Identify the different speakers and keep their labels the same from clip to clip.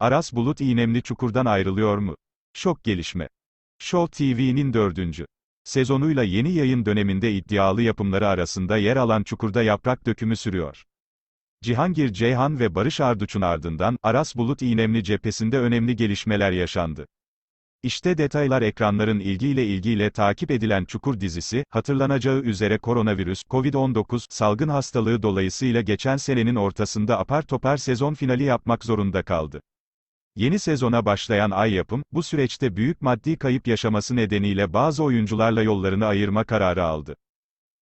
Speaker 1: Aras Bulut İğnemli Çukur'dan ayrılıyor mu? Şok gelişme. Show TV'nin dördüncü sezonuyla yeni yayın döneminde iddialı yapımları arasında yer alan Çukur'da yaprak dökümü sürüyor. Cihangir Ceyhan ve Barış Arduç'un ardından, Aras Bulut İğnemli cephesinde önemli gelişmeler yaşandı. İşte detaylar ekranların ilgiyle ilgiyle takip edilen Çukur dizisi, hatırlanacağı üzere koronavirüs, Covid-19 salgın hastalığı dolayısıyla geçen senenin ortasında apar topar sezon finali yapmak zorunda kaldı. Yeni sezona başlayan Ay Yapım, bu süreçte büyük maddi kayıp yaşaması nedeniyle bazı oyuncularla yollarını ayırma kararı aldı.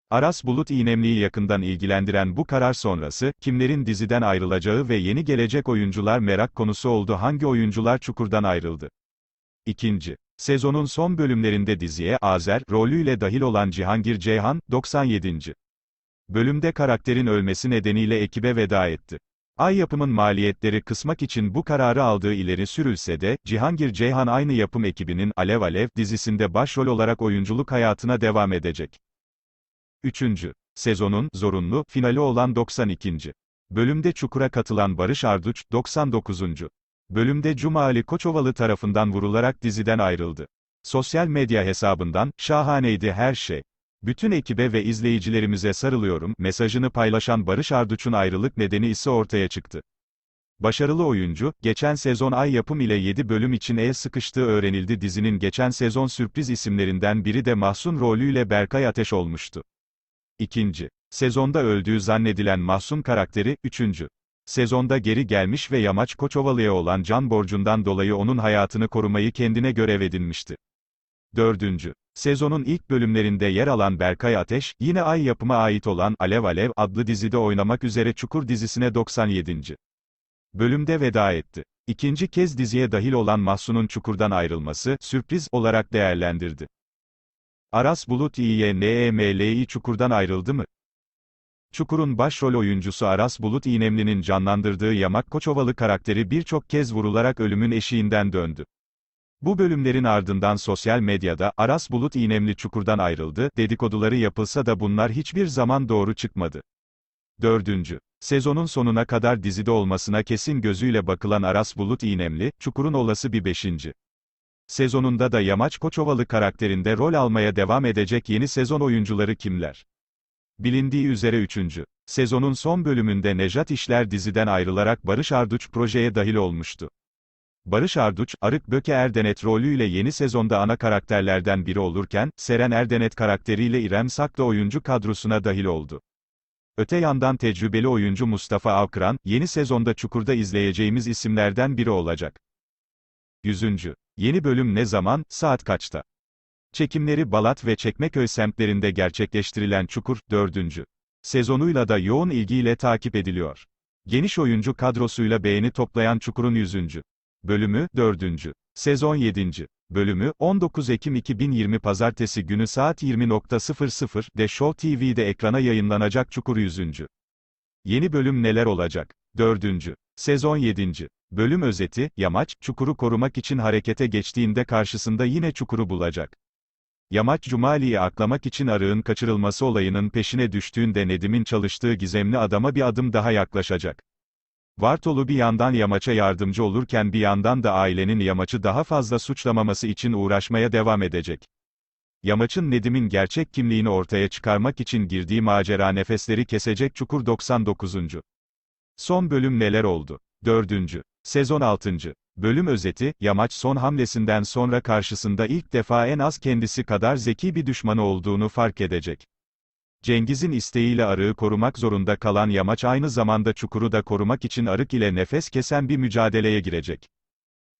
Speaker 1: Aras Bulut İğnemli'yi yakından ilgilendiren bu karar sonrası, kimlerin diziden ayrılacağı ve yeni gelecek oyuncular merak konusu oldu hangi oyuncular Çukur'dan ayrıldı? İkinci. Sezonun son bölümlerinde diziye, Azer, rolüyle dahil olan Cihangir Ceyhan, 97. bölümde karakterin ölmesi nedeniyle ekibe veda etti. Ay yapımın maliyetleri kısmak için bu kararı aldığı ileri sürülse de, Cihangir Ceyhan aynı yapım ekibinin Alev Alev dizisinde başrol olarak oyunculuk hayatına devam edecek. 3. Sezonun zorunlu finali olan 92. bölümde Çukur'a katılan Barış Arduç, 99. bölümde Cuma Ali Koçovalı tarafından vurularak diziden ayrıldı. Sosyal medya hesabından, şahaneydi her şey. Bütün ekibe ve izleyicilerimize sarılıyorum, mesajını paylaşan Barış Arduç'un ayrılık nedeni ise ortaya çıktı. Başarılı oyuncu, geçen sezon Ay Yapım ile 7 bölüm için el sıkıştığı öğrenildi dizinin geçen sezon sürpriz isimlerinden biri de Mahsun rolüyle Berkay Ateş olmuştu. İkinci. Sezonda öldüğü zannedilen Mahsun karakteri, üçüncü. Sezonda geri gelmiş ve Yamaç Koçovalı'ya olan can borcundan dolayı onun hayatını korumayı kendine görev edinmişti. Dördüncü. Sezonun ilk bölümlerinde yer alan Berkay Ateş, yine Ay yapıma ait olan Alev Alev adlı dizide oynamak üzere Çukur dizisine 97. bölümde veda etti. İkinci kez diziye dahil olan Mahsun'un Çukur'dan ayrılması, sürpriz olarak değerlendirdi. Aras Bulut İYNEMLİ Çukur'dan ayrıldı mı? Çukur'un başrol oyuncusu Aras Bulut İğnemli'nin canlandırdığı Yamak Koçovalı karakteri birçok kez vurularak ölümün eşiğinden döndü. Bu bölümlerin ardından sosyal medyada, Aras Bulut İğnemli Çukur'dan ayrıldı, dedikoduları yapılsa da bunlar hiçbir zaman doğru çıkmadı. Dördüncü. Sezonun sonuna kadar dizide olmasına kesin gözüyle bakılan Aras Bulut İğnemli, Çukur'un olası bir beşinci. Sezonunda da Yamaç Koçovalı karakterinde rol almaya devam edecek yeni sezon oyuncuları kimler? Bilindiği üzere 3. Sezonun son bölümünde Nejat İşler diziden ayrılarak Barış Arduç projeye dahil olmuştu. Barış Arduç, Arık Böke Erdenet rolüyle yeni sezonda ana karakterlerden biri olurken, Seren Erdenet karakteriyle İrem Sak da oyuncu kadrosuna dahil oldu. Öte yandan tecrübeli oyuncu Mustafa Avkıran, yeni sezonda Çukur'da izleyeceğimiz isimlerden biri olacak. 100. Yeni bölüm ne zaman, saat kaçta? Çekimleri Balat ve Çekmeköy semtlerinde gerçekleştirilen Çukur, 4. sezonuyla da yoğun ilgiyle takip ediliyor. Geniş oyuncu kadrosuyla beğeni toplayan Çukur'un 100. bölümü, 4. sezon 7. bölümü, 19 Ekim 2020 Pazartesi günü saat 20.00'de Show TV'de ekrana yayınlanacak Çukur 100. Yeni bölüm neler olacak? 4. sezon 7. bölüm özeti, Yamaç, Çukur'u korumak için harekete geçtiğinde karşısında yine Çukur'u bulacak. Yamaç Cumali'yi aklamak için arığın kaçırılması olayının peşine düştüğünde Nedim'in çalıştığı gizemli adama bir adım daha yaklaşacak. Vartolu bir yandan Yamaç'a yardımcı olurken bir yandan da ailenin Yamaç'ı daha fazla suçlamaması için uğraşmaya devam edecek. Yamaç'ın Nedim'in gerçek kimliğini ortaya çıkarmak için girdiği macera nefesleri kesecek Çukur 99. Son bölüm neler oldu? 4. Sezon 6. Bölüm özeti, Yamaç son hamlesinden sonra karşısında ilk defa en az kendisi kadar zeki bir düşmanı olduğunu fark edecek. Cengiz'in isteğiyle arığı korumak zorunda kalan Yamaç aynı zamanda Çukur'u da korumak için arık ile nefes kesen bir mücadeleye girecek.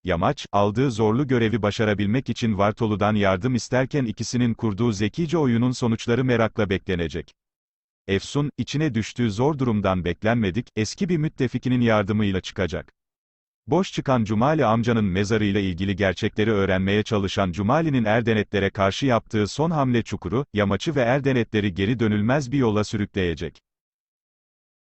Speaker 1: Yamaç, aldığı zorlu görevi başarabilmek için Vartolu'dan yardım isterken ikisinin kurduğu zekice oyunun sonuçları merakla beklenecek. Efsun, içine düştüğü zor durumdan beklenmedik, eski bir müttefikinin yardımıyla çıkacak. Boş çıkan Cumali amcanın mezarıyla ilgili gerçekleri öğrenmeye çalışan Cumali'nin Erdenetlere karşı yaptığı son hamle çukuru, Yamaç'ı ve Erdenetleri geri dönülmez bir yola sürükleyecek.